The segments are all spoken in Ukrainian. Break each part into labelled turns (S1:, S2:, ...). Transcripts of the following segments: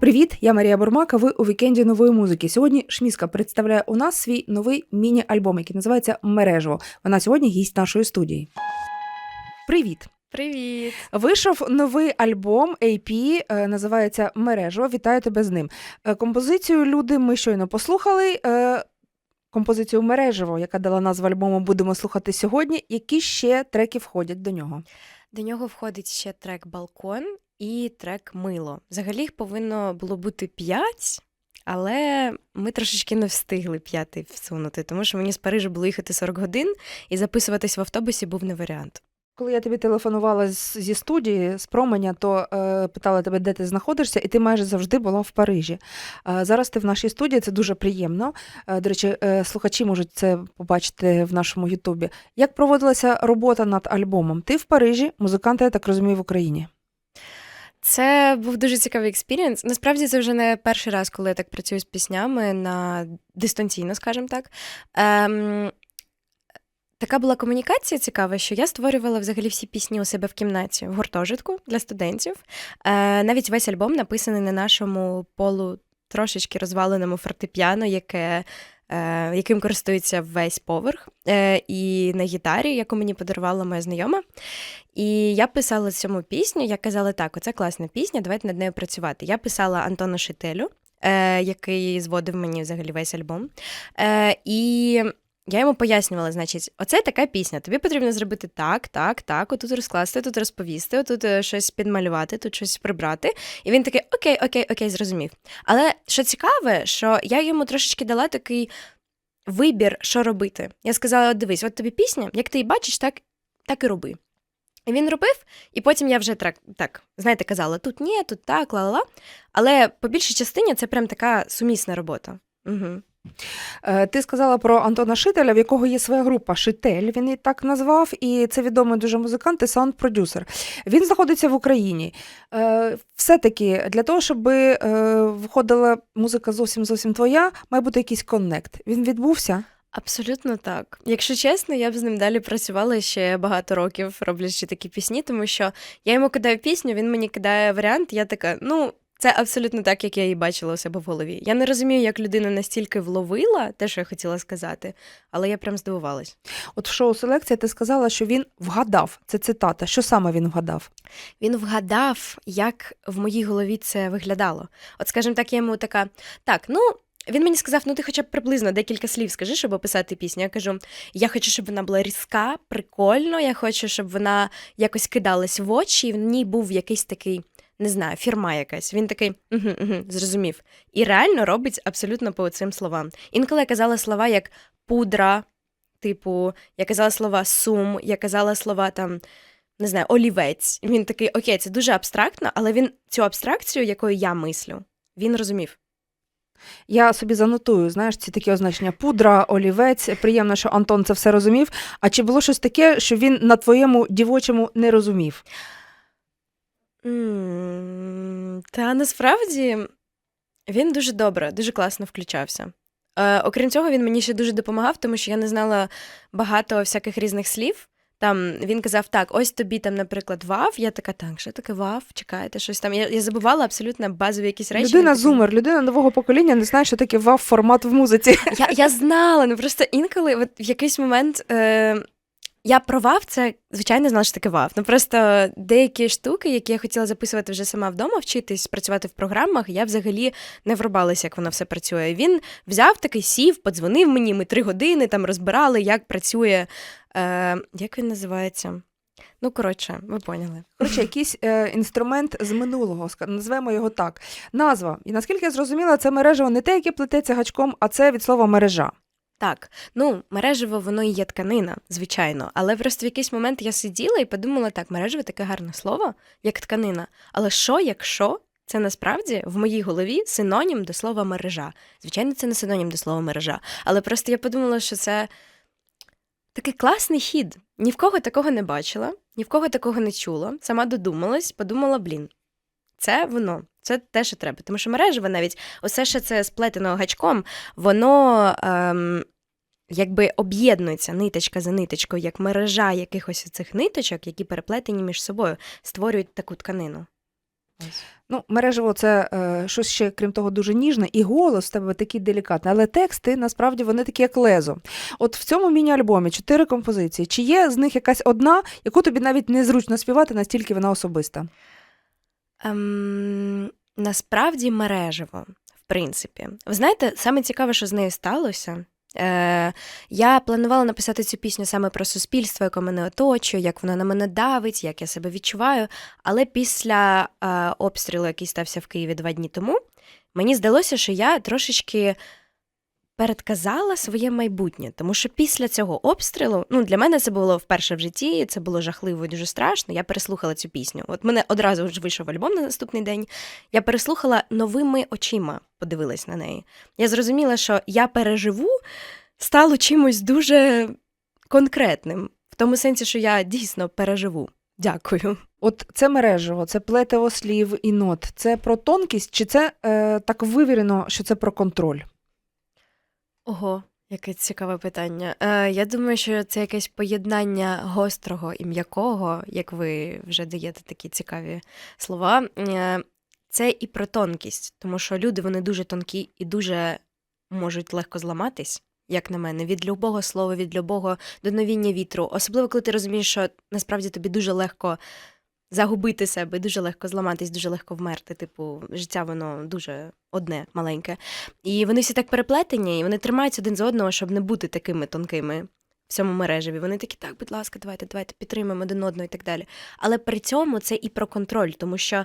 S1: Привіт, я Марія Бурмака. Ви у вікенді нової музики. Сьогодні Шміска представляє у нас свій новий міні-альбом, який називається Мережево. Вона сьогодні гість нашої студії. Привіт!
S2: Привіт!
S1: Вийшов новий альбом AP, е, називається Мережево. Вітаю тебе з ним. Е, Композицію люди ми щойно послухали. Е, Композицію Мережево, яка дала назву альбому, будемо слухати сьогодні. Які ще треки входять до нього?
S2: До нього входить ще трек Балкон і трек Мило. Взагалі їх повинно було бути п'ять, але ми трошечки не встигли п'ятий всунути, тому що мені з Парижа було їхати 40 годин, і записуватись в автобусі був не варіант.
S1: Коли я тобі телефонувала зі студії, з променя, то е, питала тебе, де ти знаходишся, і ти майже завжди була в Парижі. Е, зараз ти в нашій студії, це дуже приємно. Е, до речі, е, слухачі можуть це побачити в нашому Ютубі. Як проводилася робота над альбомом? Ти в Парижі, музиканти, я так розумію, в Україні.
S2: Це був дуже цікавий експірієнс. Насправді це вже не перший раз, коли я так працюю з піснями на дистанційно, скажімо так. Ем, така була комунікація цікава, що я створювала взагалі всі пісні у себе в кімнаті в гуртожитку для студентів. Е, навіть весь альбом написаний на нашому полу трошечки розваленому фортепіано, яке. Е, Яким користується весь поверх, е, і на гітарі, яку мені подарувала моя знайома. І я писала цьому пісню, я казала, так, оце класна пісня, давайте над нею працювати. Я писала Антону Шителю, е, який зводив мені взагалі весь альбом. І я йому пояснювала, значить, оце така пісня. Тобі потрібно зробити так, так, так, отут розкласти, тут розповісти, отут е, щось підмалювати, тут щось прибрати. І він такий, окей, окей, окей, зрозумів. Але що цікаве, що я йому трошечки дала такий вибір, що робити. Я сказала: дивись, от тобі пісня, як ти її бачиш, так, так і роби. І він робив, і потім я вже так, так знаєте, казала: тут ні, тут так, ла-ла-ла. Але по більшій частині це прям така сумісна робота. Угу.
S1: Е, Ти сказала про Антона Шителя, в якого є своя група Шитель, він її так назвав, і це відомий дуже музикант і саунд-продюсер. Він знаходиться в Україні. Е, Все-таки для того, щоб е, виходила музика зовсім зовсім твоя, має бути якийсь коннект. Він відбувся.
S2: Абсолютно так. Якщо чесно, я б з ним далі працювала ще багато років, роблячи такі пісні, тому що я йому кидаю пісню, він мені кидає варіант, я така, ну. Це абсолютно так, як я її бачила у себе в голові. Я не розумію, як людина настільки вловила те, що я хотіла сказати, але я прям здивувалась.
S1: От в шоу селекція ти сказала, що він вгадав. Це цитата. Що саме він вгадав?
S2: Він вгадав, як в моїй голові це виглядало. От, скажімо так, я йому така: так, ну. Він мені сказав, ну ти хоча б приблизно декілька слів скажи, щоб описати пісню. Я кажу: я хочу, щоб вона була різка, прикольно, я хочу, щоб вона якось кидалась в очі, і в ній був якийсь такий, не знаю, фірма якась. Він такий, угу, угу, зрозумів. І реально робить абсолютно по цим словам. Інколи я казала слова як пудра, типу, я казала слова сум, я казала слова там не знаю, олівець. Він такий, окей, це дуже абстрактно, але він цю абстракцію, якою я мислю, він розумів.
S1: Я собі занотую, знаєш, ці такі означення пудра, олівець. Приємно, що Антон це все розумів. А чи було щось таке, що він на твоєму дівочому не розумів?
S2: М Та насправді він дуже добре, дуже класно включався. Е, окрім цього, він мені ще дуже допомагав, тому що я не знала багато всяких різних слів. Там він казав: так, ось тобі там, наприклад, вав. Я така, так, що таке вав? Чекайте, щось там. Я, я забувала абсолютно базові якісь речі.
S1: Людина
S2: Я
S1: зумер, людина нового покоління не знає, що таке вав формат в музиці.
S2: Я, я знала, ну просто інколи, от в якийсь момент. Е, я про вав, це звичайно знала, що таке вав. Ну просто деякі штуки, які я хотіла записувати вже сама вдома, вчитись працювати в програмах, я взагалі не врубалася, як воно все працює. Він взяв такий сів, подзвонив мені. Ми три години там розбирали, як працює. Е, Як він називається? Ну, коротше, ви поняли.
S1: Коротше, якийсь е, інструмент з минулого, назвемо його так. Назва. І наскільки я зрозуміла, це мережево не те, яке плететься гачком, а це від слова мережа.
S2: Так, ну мережево воно і є тканина, звичайно. Але просто в якийсь момент я сиділа і подумала, так, мережево таке гарне слово, як тканина. Але що, якщо це насправді в моїй голові синонім до слова мережа? Звичайно, це не синонім до слова мережа. Але просто я подумала, що це такий класний хід. Ні в кого такого не бачила, ні в кого такого не чула. Сама додумалась, подумала, блін, це воно. Це те, що треба. Тому що мережево навіть усе що це сплетено гачком, воно ем, якби об'єднується ниточка за ниточкою, як мережа якихось цих ниточок, які переплетені між собою, створюють таку тканину.
S1: Ну, мережево це е, щось ще, крім того, дуже ніжне, і голос в тебе такий делікатний, але тексти насправді вони такі, як лезо. От в цьому міні-альбомі чотири композиції. Чи є з них якась одна, яку тобі навіть незручно співати, настільки вона особиста?
S2: Ем, насправді мережево, в принципі. Ви знаєте, саме цікаве, що з нею сталося. Е, я планувала написати цю пісню саме про суспільство, яке мене оточує, як воно на мене давить, як я себе відчуваю. Але після е, обстрілу, який стався в Києві два дні тому, мені здалося, що я трошечки передказала своє майбутнє. Тому що після цього обстрілу, ну для мене це було вперше в житті, це було жахливо і дуже страшно. Я переслухала цю пісню. От мене одразу ж вийшов альбом на наступний день. Я переслухала новими очима, подивилась на неї. Я зрозуміла, що я переживу стало чимось дуже конкретним, в тому сенсі, що я дійсно переживу. Дякую.
S1: От це мережево, це плетиво слів і нот. Це про тонкість, чи це е, так вивірено, що це про контроль?
S2: Ого, яке цікаве питання. Е, я думаю, що це якесь поєднання гострого і м'якого, як ви вже даєте такі цікаві слова. Е, це і про тонкість, тому що люди вони дуже тонкі і дуже можуть легко зламатись, як на мене, від любого слова, від любого доновіння вітру. Особливо, коли ти розумієш, що насправді тобі дуже легко загубити себе, дуже легко зламатись, дуже легко вмерти. Типу, життя воно дуже одне, маленьке. І вони всі так переплетені, і вони тримаються один з одного, щоб не бути такими тонкими в цьому мережеві. Вони такі, так, будь ласка, давайте, давайте підтримаємо один одного і так далі. Але при цьому це і про контроль, тому що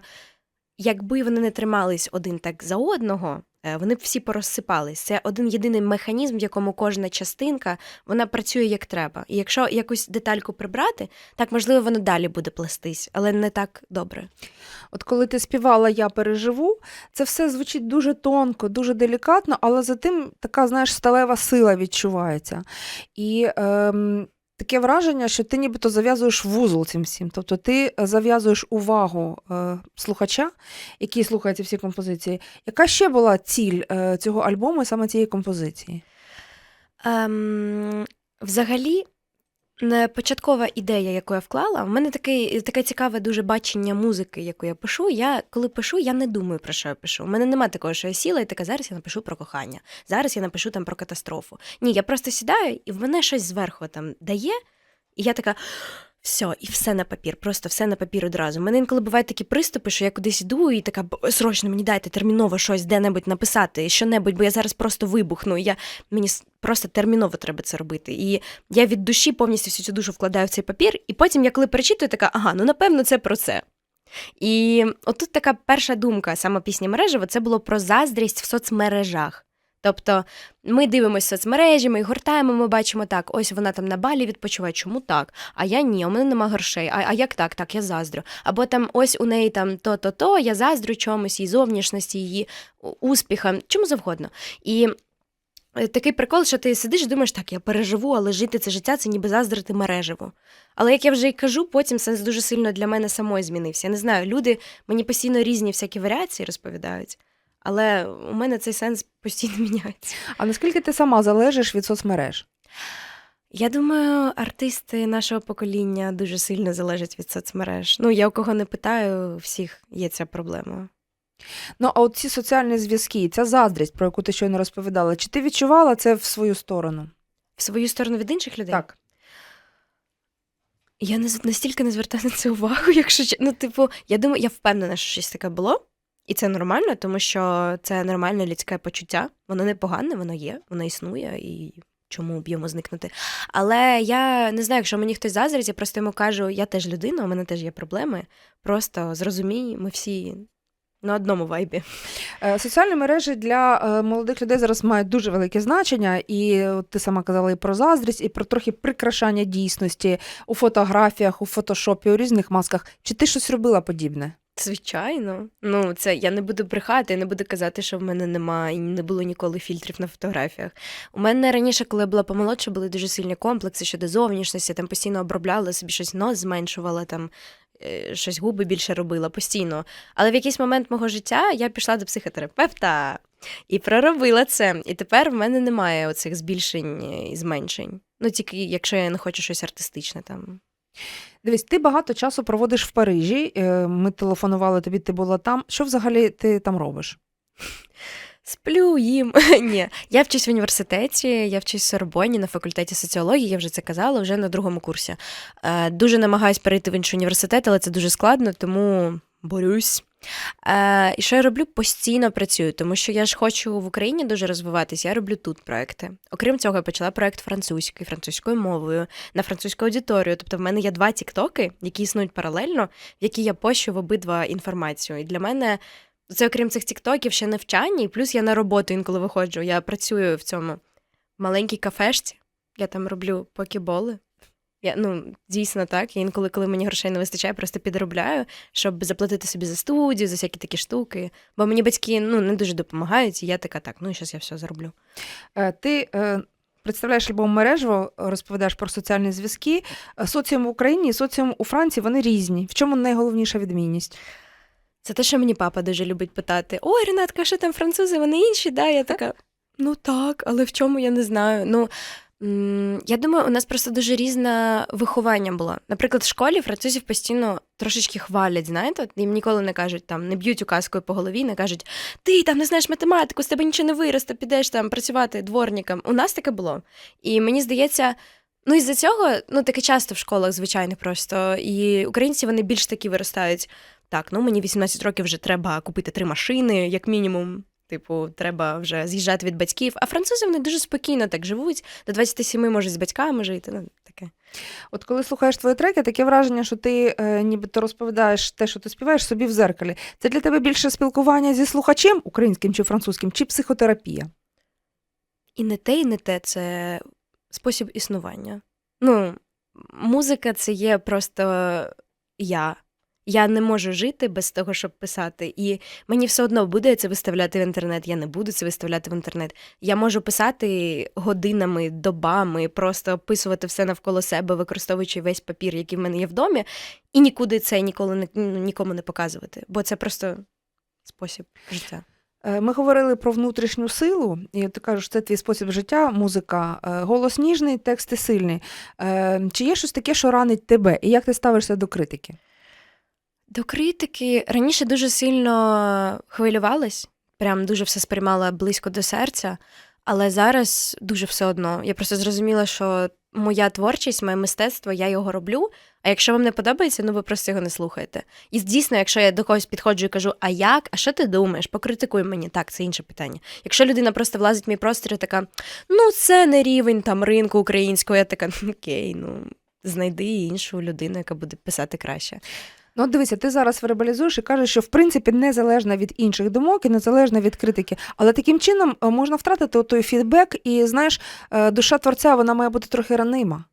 S2: якби вони не тримались один так за одного, вони б всі порозсипались. Це один єдиний механізм, в якому кожна частинка вона працює як треба. І якщо якусь детальку прибрати, так можливо воно далі буде плестись, але не так добре.
S1: От коли ти співала Я переживу, це все звучить дуже тонко, дуже делікатно, але за тим така, знаєш, сталева сила відчувається. І ем, таке враження, що ти нібито зав'язуєш вузол цим всім. Тобто ти зав'язуєш увагу е, слухача, який слухає ці всі композиції. Яка ще була ціль е, цього альбому і саме цієї композиції?
S2: Ем, взагалі, початкова ідея, яку я вклала, в мене таке, таке цікаве дуже бачення музики, яку я пишу. Я коли пишу, я не думаю про що я пишу. У мене немає такого, що я сіла і така зараз я напишу про кохання. Зараз я напишу там про катастрофу. Ні, я просто сідаю, і в мене щось зверху там дає, і я така. Все, і все на папір, просто все на папір одразу. У мене інколи бувають такі приступи, що я кудись йду і така срочно мені дайте терміново щось де-небудь написати, що-небудь, бо я зараз просто вибухну. І я мені просто терміново треба це робити. І я від душі повністю всю цю душу вкладаю в цей папір, і потім я коли перечитую, така, ага, ну напевно, це про це. І отут така перша думка саме пісні мережево, це було про заздрість в соцмережах. Тобто ми дивимося соцмережі, ми їх гортаємо, ми бачимо так, ось вона там на балі відпочиває, чому так? А я ні, у мене нема грошей. А, а як так? Так, я заздрю. Або там ось у неї там то-то-то, я заздрю чомусь, її зовнішності, її успіхам, чому завгодно. І е, такий прикол, що ти сидиш і думаєш, так, я переживу, але жити це життя це ніби заздрити мережево. Але як я вже й кажу, потім сенс дуже сильно для мене самої змінився. Я не знаю, люди мені постійно різні всякі варіації розповідають, але у мене цей сенс постійно міняється.
S1: А наскільки ти сама залежиш від соцмереж?
S2: Я думаю, артисти нашого покоління дуже сильно залежать від соцмереж. Ну, я у кого не питаю, у всіх є ця проблема.
S1: Ну, а от ці соціальні зв'язки, ця заздрість, про яку ти щойно розповідала, чи ти відчувала це в свою сторону?
S2: В свою сторону від інших людей?
S1: Так.
S2: Я не настільки не звертаю на це увагу, якщо. Ну, типу, я думаю, я впевнена, що щось таке було. І це нормально, тому що це нормальне людське почуття. Воно не погане, воно є, воно існує і. Чому б йому зникнути? Але я не знаю, якщо мені хтось заздрить, я просто йому кажу, я теж людина, у мене теж є проблеми. Просто зрозумій, ми всі на одному вайбі.
S1: Е, Соціальні мережі для е, молодих людей зараз мають дуже велике значення, і ти сама казала і про заздрість, і про трохи прикрашання дійсності у фотографіях, у фотошопі, у різних масках. Чи ти щось робила подібне?
S2: Звичайно. Ну, це я не буду брехати, я не буду казати, що в мене немає і не було ніколи фільтрів на фотографіях. У мене раніше, коли я була помолодша, були дуже сильні комплекси щодо зовнішності, я там постійно обробляла собі щось нос зменшувала, там е, щось губи більше робила постійно. Але в якийсь момент мого життя я пішла до психотерапевта і проробила це. І тепер в мене немає оцих збільшень і зменшень. Ну, тільки якщо я не хочу щось артистичне там.
S1: Дивись, ти багато часу проводиш в Парижі. е, Ми телефонували тобі, ти була там. Що взагалі ти там робиш?
S2: Сплю їм. Ні, я вчусь в університеті, я вчусь в Сорбоні на факультеті соціології, я вже це казала, вже на другому курсі. Е, дуже намагаюсь перейти в інший університет, але це дуже складно, тому борюсь. Е, і що я роблю? Постійно працюю, тому що я ж хочу в Україні дуже розвиватися, я роблю тут проекти. Окрім цього, я почала проект французький, французькою мовою, на французьку аудиторію. Тобто в мене є два тіктоки, які існують паралельно, в які я пощу в обидва інформацію. І для мене це окрім цих тіктоків ще навчання, і плюс я на роботу інколи виходжу. Я працюю в цьому маленькій кафешці, я там роблю покеболи. Я, ну, дійсно так. Я інколи, коли мені грошей не вистачає, просто підробляю, щоб заплатити собі за студію, за всякі такі штуки. Бо мені батьки ну, не дуже допомагають, і я така, так, ну і зараз я все зароблю.
S1: Е, Ти е, представляєш альбом мережево, розповідаєш про соціальні зв'язки. Е, Соціум в Україні і соціум у Франції вони різні. В чому найголовніша відмінність?
S2: Це те, що мені папа дуже любить питати: Ой, Ренатка, що там французи, вони інші, да? Я така, ну так, але в чому я не знаю. Ну, я думаю, у нас просто дуже різне виховання було. Наприклад, в школі французів постійно трошечки хвалять, знаєте, їм ніколи не кажуть, там, не б'ють указкою по голові, не кажуть, ти там не знаєш математику, з тебе нічого не виросте, підеш там працювати дворником. У нас таке було. І мені здається. Ну, із-за цього, ну таке часто в школах звичайних просто. І українці вони більш такі виростають. Так, ну мені 18 років вже треба купити три машини, як мінімум. Типу, треба вже з'їжджати від батьків. А французи вони дуже спокійно так живуть. До 27 можуть з батьками жити. Ну, таке.
S1: От коли слухаєш твої треки, таке враження, що ти е, нібито розповідаєш те, що ти співаєш собі в зеркалі. Це для тебе більше спілкування зі слухачем, українським чи французьким, чи психотерапія?
S2: І не те, і не те це спосіб існування. Ну, музика це є просто я. Я не можу жити без того, щоб писати. І мені все одно буде це виставляти в інтернет. Я не буду це виставляти в інтернет. Я можу писати годинами, добами, просто описувати все навколо себе, використовуючи весь папір, який в мене є в домі, і нікуди це ніколи не, нікому не показувати. Бо це просто спосіб життя.
S1: Е, Ми говорили про внутрішню силу, і ти кажеш, це твій спосіб життя, музика. Е, Голос ніжний, тексти сильні. Е, Чи є щось таке, що ранить тебе? І як ти ставишся до критики?
S2: До критики раніше дуже сильно хвилювалась, прям дуже все сприймала близько до серця, але зараз дуже все одно. Я просто зрозуміла, що моя творчість, моє мистецтво, я його роблю. А якщо вам не подобається, ну ви просто його не слухаєте. І дійсно, якщо я до когось підходжу і кажу, а як, а що ти думаєш? Покритикуй мені, так, це інше питання. Якщо людина просто влазить в мій простір і така, ну це не рівень там ринку українського, я така, «Ну, окей, ну знайди іншу людину, яка буде писати краще.
S1: Ну, от дивися, ти зараз вербалізуєш і кажеш, що в принципі незалежна від інших думок і незалежна від критики. Але таким чином е, можна втратити той фідбек, і знаєш, е, душа творця вона має бути трохи ранима.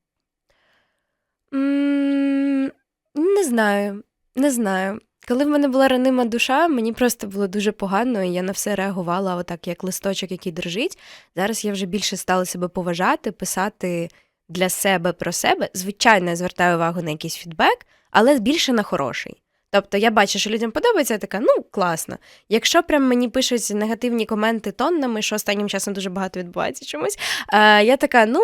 S2: Не знаю, не знаю. Коли в мене була ранима душа, мені просто було дуже погано, і я на все реагувала отак, як листочок, який дрожить. Зараз я вже більше стала себе поважати, писати для себе про себе. Звичайно, я звертаю увагу на якийсь фідбек, але більше на хороший. Тобто я бачу, що людям подобається, я така, ну класно. Якщо прям мені пишуть негативні коменти тоннами, що останнім часом дуже багато відбувається чомусь, е, я така, ну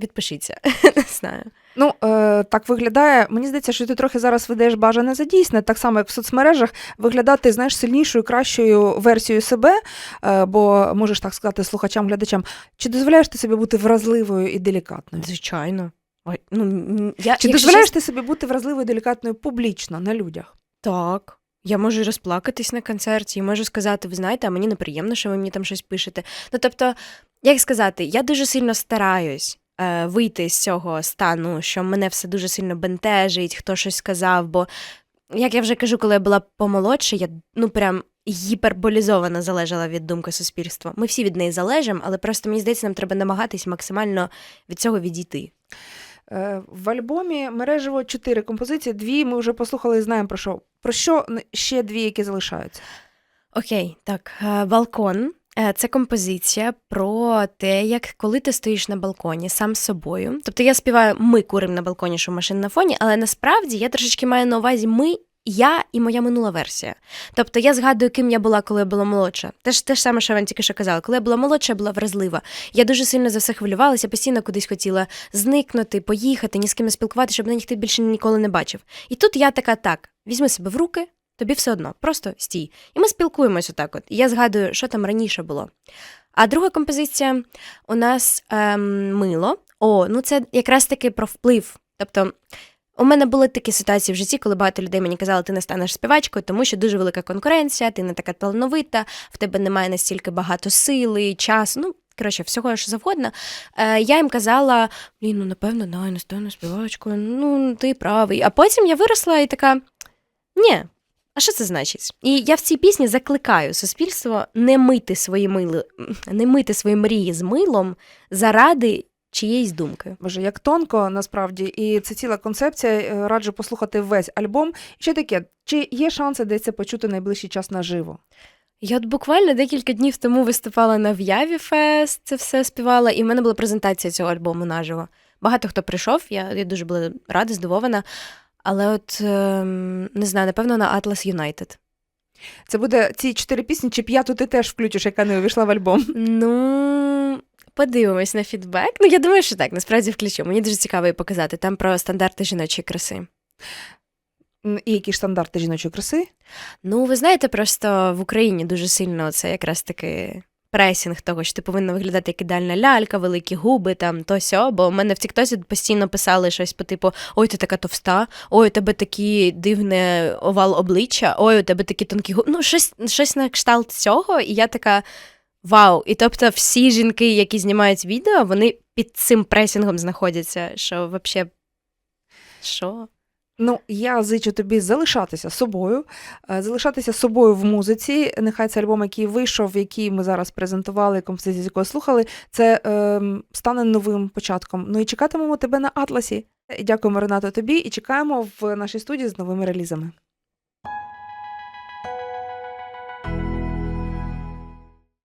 S2: відпишіться. Не знаю.
S1: Ну, е, так виглядає. Мені здається, що ти трохи зараз ведеш бажане за дійсне, так само, як в соцмережах, виглядати знаєш, сильнішою, кращою версією себе, е, бо можеш так сказати слухачам, глядачам, чи дозволяєш ти собі бути вразливою і делікатною?
S2: Звичайно. Ой, ну, я,
S1: Чи дозволяєш
S2: чесно,
S1: ти собі бути вразливою делікатною публічно на людях?
S2: Так. Я можу розплакатись на концерті, і можу сказати, ви знаєте, а мені неприємно, що ви мені там щось пишете. Ну, тобто, як сказати, я дуже сильно стараюсь е, вийти з цього стану, що мене все дуже сильно бентежить, хто щось сказав. Бо, як я вже кажу, коли я була помолодше, я ну прям гіперболізовано залежала від думки суспільства. Ми всі від неї залежимо, але просто мені здається, нам треба намагатись максимально від цього відійти.
S1: Е, В альбомі мережево чотири композиції. Дві ми вже послухали і знаємо про що. Про що ще дві, які залишаються?
S2: Окей, так, е, балкон. Е, Це композиція про те, як коли ти стоїш на балконі сам з собою. Тобто я співаю ми куримо на балконі, що машин на фоні, але насправді я трошечки маю на увазі ми я і моя минула версія. Тобто я згадую, ким я була, коли я була молодша. Те ж те ж саме, що вам тільки що казала. Коли я була молодша, я була вразлива. Я дуже сильно за все хвилювалася, постійно кудись хотіла зникнути, поїхати, ні з ким спілкуватися, щоб на ніхто більше ніколи не бачив. І тут я така: так, візьми себе в руки, тобі все одно, просто стій. І ми спілкуємось отак. От. Я згадую, що там раніше було. А друга композиція у нас ем, мило. О, ну це якраз таки про вплив. Тобто, у мене були такі ситуації в житті, коли багато людей мені казали, ти не станеш співачкою, тому що дуже велика конкуренція, ти не така талановита, в тебе немає настільки багато сили, часу. Ну, коротше, всього що завгодно. Е, я їм казала: блін, ну напевно, да, не стану співачкою, ну ти правий. А потім я виросла і така: ні. А що це значить? І я в цій пісні закликаю суспільство не мити свої мили, не мити свої мрії з милом заради чиєїсь думки.
S1: Боже, як тонко насправді, і це ціла концепція. е, Раджу послухати весь альбом. Ще таке, чи є шанси десь це почути найближчий час наживо?
S2: Я от буквально декілька днів тому виступала на В'яві Фест, це все співала, і в мене була презентація цього альбому наживо. Багато хто прийшов, я, я дуже була рада, здивована. Але от ем, не знаю, напевно, на Atlas United.
S1: Це буде ці чотири пісні, чи п'яту ти теж включиш, яка не увійшла в альбом.
S2: Ну, подивимось на фідбек. Ну, я думаю, що так, насправді включу. Мені дуже цікаво її показати. Там про стандарти жіночої краси.
S1: І які ж стандарти жіночої краси?
S2: Ну, ви знаєте, просто в Україні дуже сильно це якраз таки пресінг того, що ти повинна виглядати як ідеальна лялька, великі губи, там то сьо. Бо в мене в Тіктосі постійно писали щось по типу: Ой, ти така товста, ой, у тебе такий дивне овал обличчя, ой, у тебе такі тонкі губи. Ну, щось, щось на кшталт цього, і я така. Вау! І тобто всі жінки, які знімають відео, вони під цим пресінгом знаходяться. Що взагалі. Що?
S1: Ну, я зичу тобі залишатися собою, е, залишатися собою в музиці. Нехай це альбом, який вийшов, який ми зараз презентували, композицію, якої слухали, це е, стане новим початком. Ну і чекатимемо тебе на Атласі. Дякуємо, Ренато, тобі, і чекаємо в нашій студії з новими релізами.